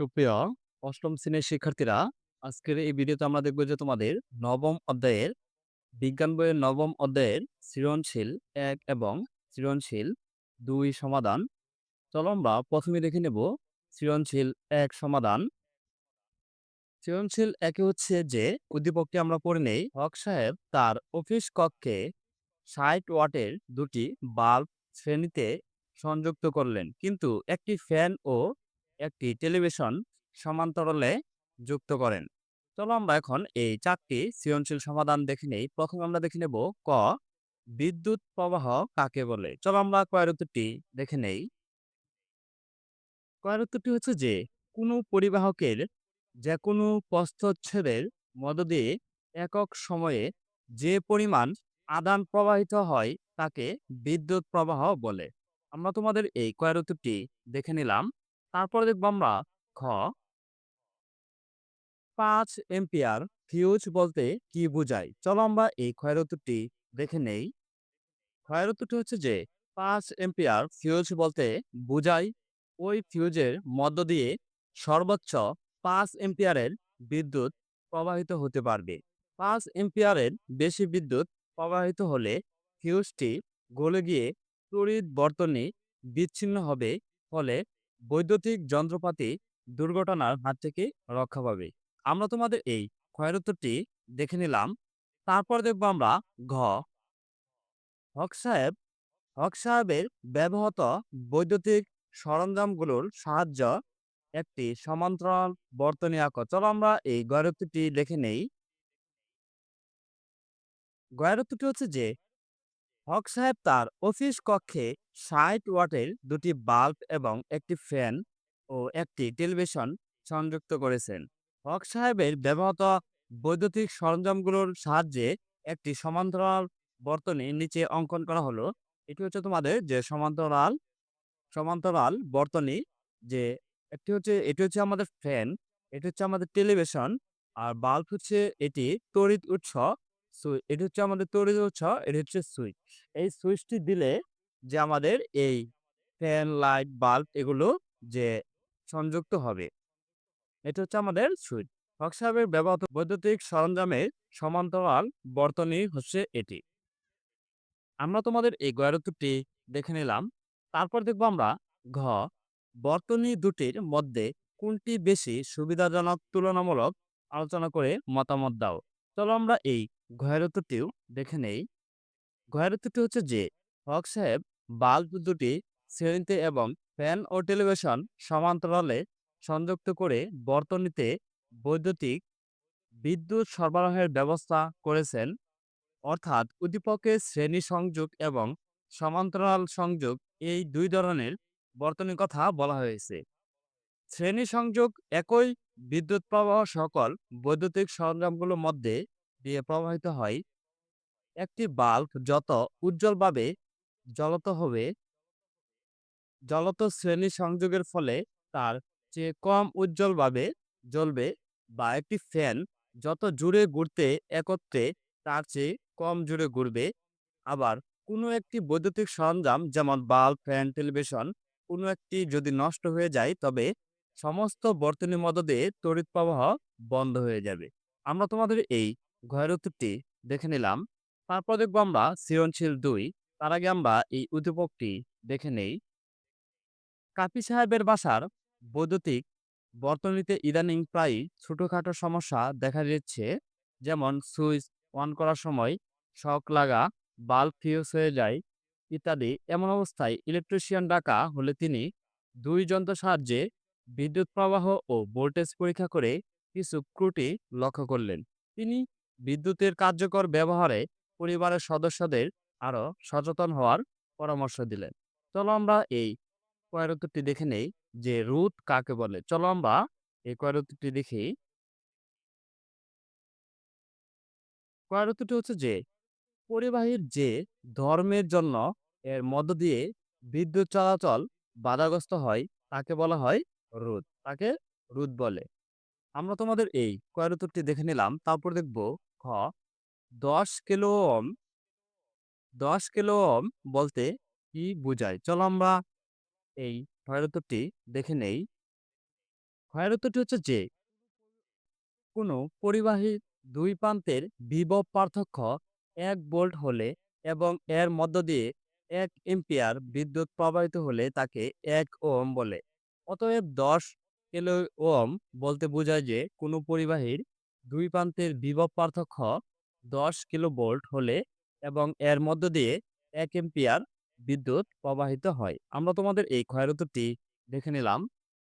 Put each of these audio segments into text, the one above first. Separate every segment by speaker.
Speaker 1: সুপ্রিয় অষ্টম শ্রেণির শিক্ষার্থীরা, আজকের এই ভিডিওতে আমরা দেখব যে তোমাদের নবম অধ্যায়ের বিজ্ঞান বইয়ের নবম অধ্যায়ের সৃজনশীল এক এবং সৃজনশীল দুই সমাধান। চলো আমরা প্রথমে দেখে নেব সৃজনশীল এক সমাধান। সৃজনশীল একে হচ্ছে যে উদ্দীপকটি আমরা পড়ে নেই, হক সাহেব তার অফিস কক্ষে ষাট ওয়াটের দুটি বাল্ব শ্রেণীতে সংযুক্ত করলেন। কিন্তু একটি ফ্যান ও একটি টেলিভিশন সমান্তরালে যুক্ত করেন। চলো আমরা এখন এই চারটি সৃজনশীল সমাধান দেখে নেই। প্রথমে আমরা দেখে নেব ক, বিদ্যুৎ প্রবাহ কাকে বলে? চলো আমরা কয়ের উত্তরটি দেখে নেই। কয়ের উত্তরটি হচ্ছে যে, কোনো পরিবাহকের যে কোনো প্রস্থচ্ছেদের মধ্য দিয়ে একক সময়ে যে পরিমাণ আদান প্রবাহিত হয় তাকে বিদ্যুৎ প্রবাহ বলে। আমরা তোমাদের এই কয়ের উত্তরটি দেখে নিলাম। তারপরে দেখব আমরা খ পাঁচ এম্পিয়ার ফিউজ বলতে কি বোঝায়? চলো আমরা এই ক্ষয়ের উত্তরটি দেখে নেই। ক্ষয়ের উত্তরটি হচ্ছে যে, পাঁচ এম্পিয়ার ফিউজ বলতে বোঝায়, ওই ফিউজের মধ্য দিয়ে সর্বোচ্চ পাঁচ এম্পিয়ারের বিদ্যুৎ প্রবাহিত হতে পারবে। পাঁচ এম্পিয়ারের বেশি বিদ্যুৎ প্রবাহিত হলে ফিউজটি গলে গিয়ে তড়িৎ বর্তনী বিচ্ছিন্ন হবে, ফলে বৈদ্যুতিক যন্ত্রপাতি দুর্ঘটনার হাত থেকে রক্ষা পাবে। আমরা তোমাদের এই ক্ষয়ের উত্তরটি দেখে নিলাম। তারপর দেখব আমরা ঘ। হক সাহেব, হক সাহেবের ব্যবহৃত বৈদ্যুতিক সরঞ্জামগুলোর সাহায্য একটি সমান্তরাল বর্তনী আঁকো। চলো আমরা এই গয়ের উত্তরটি দেখে নেই। গয়ের উত্তরটি হচ্ছে যে হক সাহেব তার অফিস কক্ষে ষাট ওয়াটের দুটি বাল্ব এবং একটি ফ্যান ও একটি টেলিভিশন সংযুক্ত করেছেন। হক সাহেবের ব্যবহৃত বৈদ্যুতিক সরঞ্জামগুলোর সাহায্যে একটি সমান্তরাল বর্তনী নিচে অঙ্কন করা হলো। এটি হচ্ছে তোমাদের যে সমান্তরাল সমান্তরাল বর্তনী যে একটি হচ্ছে, এটি হচ্ছে আমাদের ফ্যান, এটি হচ্ছে আমাদের টেলিভিশন, আর বাল্ব হচ্ছে এটি তড়িৎ উৎস সুই- এটি হচ্ছে আমাদের তড়িৎ উৎস, এটি হচ্ছে সুইচ। এই সুইচটি দিলে যে আমাদের এই ফ্যান, লাইট, বাল্ব এগুলো যে সংযুক্ত হবে, এটা হচ্ছে আমাদের সুইচ। সাহেবের ব্যবহৃত বৈদ্যুতিক সরঞ্জামের সমান্তরাল বর্তনী হচ্ছে এটি। আমরা তোমাদের এই গয়ের উত্তরটি দেখে নিলাম। তারপর দেখব আমরা ঘ, বর্তনী দুটির মধ্যে কোনটি বেশি সুবিধাজনক, তুলনামূলক আলোচনা করে মতামত দাও। চলো আমরা এই ঘয়ের দেখে নেই। ঘয়ের হচ্ছে যে, হক সাহেব বাল্ব দুটি শ্রেণীতে এবং ফ্যান ও টেলিভিশন সমান্তরালে সংযুক্ত করে বর্তনীতে বৈদ্যুতিক বিদ্যুৎ সরবরাহের ব্যবস্থা করেছেন। অর্থাৎ উদ্দীপকের শ্রেণি সংযোগ এবং সমান্তরাল সংযোগ এই দুই ধরনের বর্তনীর কথা বলা হয়েছে। শ্রেণি সংযোগ একই বিদ্যুৎ প্রবাহ সকল বৈদ্যুতিক সরঞ্জামগুলোর মধ্যে দিয়ে প্রবাহিত হয়। একটি বাল্ব যত উজ্জ্বলভাবে জ্বলত হবে, জ্বলত শ্রেণি সংযোগের ফলে তার চেয়ে কম উজ্জ্বলভাবে জ্বলবে বা একটি ফ্যান যত জুড়ে ঘুরতে একত্রে তার চেয়ে কম জুড়ে ঘুরবে। আবার কোনো একটি বৈদ্যুতিক সরঞ্জাম যেমন বাল্ব, ফ্যান, টেলিভিশন কোনো একটি যদি নষ্ট হয়ে যায় তবে সমস্ত বর্তনীর মধ্য দিয়ে তড়িৎ প্রবাহ বন্ধ হয়ে যাবে। আমরা তোমাদের এই উত্তরটি দেখে নিলাম। তারপর দেখব আমরা সৃজনশীল দুই। তার আগে আমরা এই উদ্দীপকটি দেখে নেই। কাপি সাহেবের বাসার বৈদ্যুতিক বর্তনীতে ইদানিং প্রায় ছোটখাটো সমস্যা দেখা দিচ্ছে। যেমন সুইচ অন করার সময় শক লাগা, বাল্ব ফিউজ হয়ে যায় ইত্যাদি। এমন অবস্থায় ইলেকট্রিশিয়ান ডাকা হলে তিনি দুই যন্ত্র সাহায্যে বিদ্যুৎ প্রবাহ ও ভোল্টেজ পরীক্ষা করে কিছু ত্রুটি লক্ষ্য করলেন। তিনি বিদ্যুতের কার্যকর ব্যবহারে পরিবারের সদস্যদের আরও সচেতন হওয়ার পরামর্শ দিলেন। চলো আমরা এই কয়ের দেখে নেই যে রুট কাকে বলে। চলো আমরা এই কয়ের দেখি। কয়ের হচ্ছে যে, পরিবাহীর যে ধর্মের জন্য এর মধ্য দিয়ে বিদ্যুৎ চলাচল বাধাগ্রস্ত হয় তাকে বলা হয় রোধ তাকে রুদ বলে। আমরা তোমাদের এই কয়ের দেখে নিলাম, তারপর দেখব খ, দশ কিলো ওম দশ কিলো ওম বলতে কি বোঝায়? চলো আমরা এই কয়ের উত্তরটি দেখে নেই। উত্তরটি হচ্ছে যে, কোনো পরিবাহী দুই প্রান্তের বিভব পার্থক্য এক ভোল্ট হলে এবং এর মধ্য দিয়ে এক এম্পিয়ার বিদ্যুৎ প্রবাহিত হলে তাকে এক ওম বলে। অতএব দশ কিলো ওহম বলতে বোঝায় যে কোনো পরিবাহীর দুই প্রান্তের বিভব পার্থক্য দশ কিলো ভোল্ট হলে এবং এর মধ্য দিয়ে এক এম্পিয়ার বিদ্যুৎ প্রবাহিত হয়। আমরা তোমাদের এই ক্ষয়ের উত্তরটি দেখে নিলাম।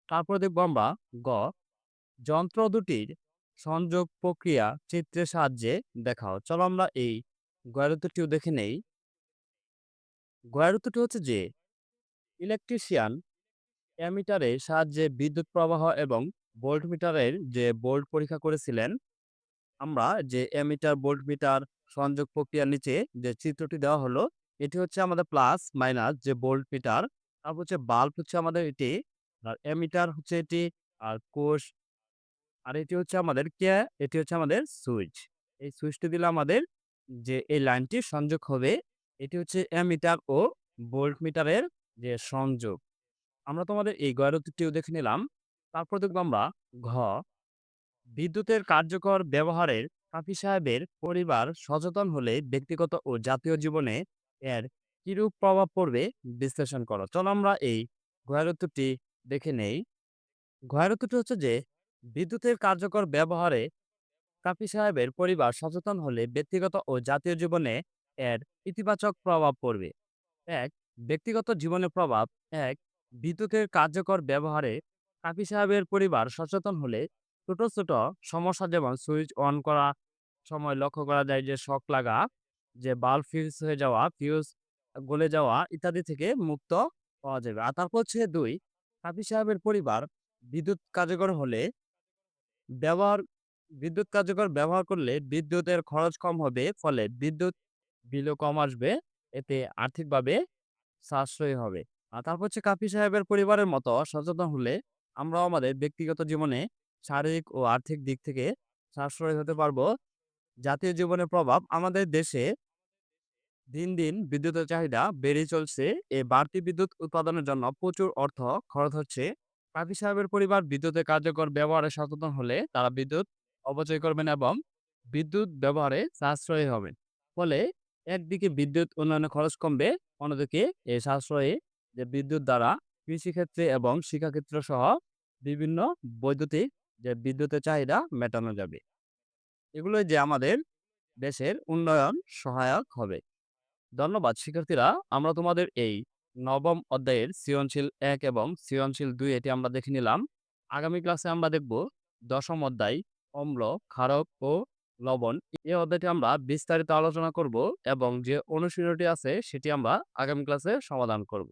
Speaker 1: তারপর দেখব আমরা গ, যন্ত্র দুটির সংযোগ প্রক্রিয়া চিত্রের সাহায্যে দেখাও। চলো আমরা এই গয়ের দেখে নেই। গয়ের হচ্ছে যে, ইলেকট্রিশিয়ান অ্যামিটারের সাহায্যে বিদ্যুৎ প্রবাহ এবং ভোল্টমিটারের যে বোল্ট পরীক্ষা করেছিলেন আমরা যে অ্যামিটার ভোল্টমিটার সংযোগ প্রক্রিয়ার নিচে যে চিত্রটি দেওয়া হলো, এটি হচ্ছে আমাদের প্লাস, মাইনাস যে ভোল্ট মিটার তারপর হচ্ছে বাল্ব হচ্ছে আমাদের এটি, আর অ্যামিটার হচ্ছে এটি, আর কোষ, আর এটি হচ্ছে আমাদের কে, এটি হচ্ছে আমাদের সুইচ। এই সুইচটি দিলে আমাদের যে এই লাইনটি সংযোগ হবে, এটি হচ্ছে অ্যামিটার ও ভোল্ট মিটারের যে সংযোগ। আমরা তোমাদের এই গয়রতিটিও দেখে নিলাম। তারপর দেখব আমরা ঘ বিদ্যুতের কার্যকর ব্যবহারের কাফি সাহেবের পরিবার সচেতন হলে ব্যক্তিগত ও জাতীয় জীবনে এর কিরূপ প্রভাব পড়বে বিশ্লেষণ করো। চলো আমরা এই গয়রত্বটি দেখে নেই। গয়রত্বটি হচ্ছে যে, বিদ্যুতের কার্যকর ব্যবহারে কাফি সাহেবের পরিবার সচেতন হলে ব্যক্তিগত ও জাতীয় জীবনে এর ইতিবাচক প্রভাব পড়বে। এক, ব্যক্তিগত জীবনের প্রভাব। এক, বিদ্যুতের কার্যকর ব্যবহারে কাফি সাহেবের পরিবার সচেতন হলে ছোট ছোট সমস্যা যেমন সুইচ অন করা, সময় লক্ষ্য করা যায় যে শক লাগা, যে বাল্ব ফিউজ হয়ে যাওয়া, ফিউজ গলে যাওয়া ইত্যাদি থেকে মুক্ত পাওয়া যাবে। আর তারপর হচ্ছে দুই কাফি সাহেবের পরিবার বিদ্যুৎ কার্যকর হলে ব্যবহার, বিদ্যুৎ কার্যকর ব্যবহার করলে বিদ্যুতের খরচ কম হবে, ফলে বিদ্যুৎ বিলও কম আসবে, এতে আর্থিকভাবে সাশ্রয়ী হবে। আর তারপর হচ্ছে কাফি সাহেবের পরিবারের মতো সচেতন হলে আমরাও আমাদের ব্যক্তিগত জীবনে শারীরিক ও আর্থিক দিক থেকে সাশ্রয়ী হতে পারব। জাতীয় জীবনের প্রভাব আমাদের দেশে দিন দিন বিদ্যুতের চাহিদা বেড়ে চলছে। এই বাড়তি বিদ্যুৎ উৎপাদনের জন্য প্রচুর অর্থ খরচ হচ্ছে। কাফি সাহেবের পরিবার বিদ্যুতের কার্যকর ব্যবহারে সচেতন হলে তারা বিদ্যুৎ অপচয় করবেন এবং বিদ্যুৎ ব্যবহারে সাশ্রয়ী হবেন ফলে একদিকে বিদ্যুৎ উন্নয়নে খরচ কমবে, অন্যদিকে এই সাশ্রয়ে যে বিদ্যুৎ দ্বারা কৃষিক্ষেত্রে এবং শিক্ষাক্ষেত্র সহ বিভিন্ন বৈদ্যুতিক যে বিদ্যুতের চাহিদা মেটানো যাবে। এগুলোই যে আমাদের দেশের উন্নয়ন সহায়ক হবে। ধন্যবাদ শিক্ষার্থীরা, আমরা তোমাদের এই নবম অধ্যায়ের সৃজনশীল এক এবং সৃজনশীল দুই এটি আমরা দেখে নিলাম। আগামী ক্লাসে আমরা দেখব দশম অধ্যায় অম্ল, ক্ষারক ও লবণ। এই অধ্যায়টি আমরা বিস্তারিত আলোচনা করব এবং যে অনুশীলনটি আছে সেটি আমরা আগামী ক্লাসে সমাধান করব।